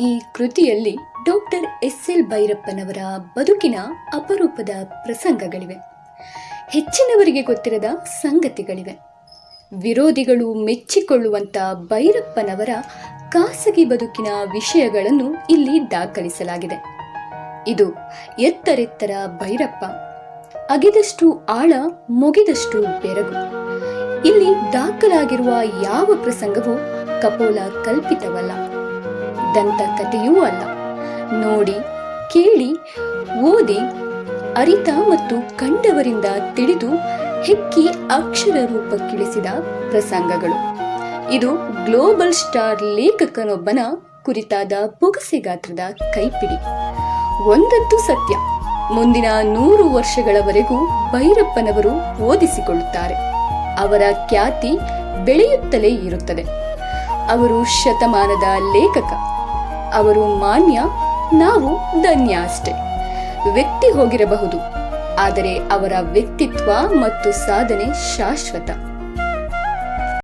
ಈ ಕೃತಿಯಲ್ಲಿ doctor S L ಭೈರಪ್ಪನವರ ಬದುಕಿನ ಅಪರೂಪದ ಪ್ರಸಂಗಗಳಿವೆ. ಹೆಚ್ಚಿನವರಿಗೆ ಗೊತ್ತಿರದ ಸಂಗತಿಗಳಿವೆ. ವಿರೋಧಿಗಳು ಮೆಚ್ಚಿಕೊಳ್ಳುವಂಥ ಭೈರಪ್ಪನವರ ಖಾಸಗಿ ಬದುಕಿನ ವಿಷಯಗಳನ್ನು ಇಲ್ಲಿ ದಾಖಲಿಸಲಾಗಿದೆ. ಇದು ಎತ್ತರೆತ್ತರ ಭೈರಪ್ಪ, ಅಗಿದಷ್ಟು ಆಳ ಮುಗಿದಷ್ಟು ಬೆರಗು. ಇಲ್ಲಿ ದಾಖಲಾಗಿರುವ ಯಾವ ಪ್ರಸಂಗವೂ ಕಪೋಲ ಕಲ್ಪಿತವಲ್ಲ. ದಂತಕಥೆಯೂ ಅಲ್ಲ. ನೋಡಿ, ಕೇಳಿ, ಓದಿ, ಅರಿತ ಮತ್ತು ಕಂಡವರಿಂದ ತಿಳಿದು ಹೆಕ್ಕಿ ಅಕ್ಷರ ರೂಪಕ್ಕಿಳಿಸಿದ ಪ್ರಸಂಗಗಳು. ಇದು ಗ್ಲೋಬಲ್ ಸ್ಟಾರ್ ಲೇಖಕನೊಬ್ಬನ ಕುರಿತಾದ ಪುಗಸೆ ಗಾತ್ರದ ಕೈಪಿಡಿ. ಒಂದದ್ದು ಸತ್ಯ, ಮುಂದಿನ ನೂರು ವರ್ಷಗಳವರೆಗೂ ಭೈರಪ್ಪನವರು ಓದಿಸಿಕೊಳ್ಳುತ್ತಾರೆ. ಅವರ ಖ್ಯಾತಿ ಬೆಳೆಯುತ್ತಲೇ ಇರುತ್ತದೆ. ಅವರು ಶತಮಾನದ ಲೇಖಕ. ಅವರು ಮಾನ್ಯ ನಾವು ಧನ್ಯ ಅಷ್ಟೆ. ವ್ಯಕ್ತಿ ಹೋಗಿರಬಹುದು ಆದರೆ ಅವರ ವ್ಯಕ್ತಿತ್ವ ಮತ್ತು ಸಾಧನೆ ಶಾಶ್ವತ.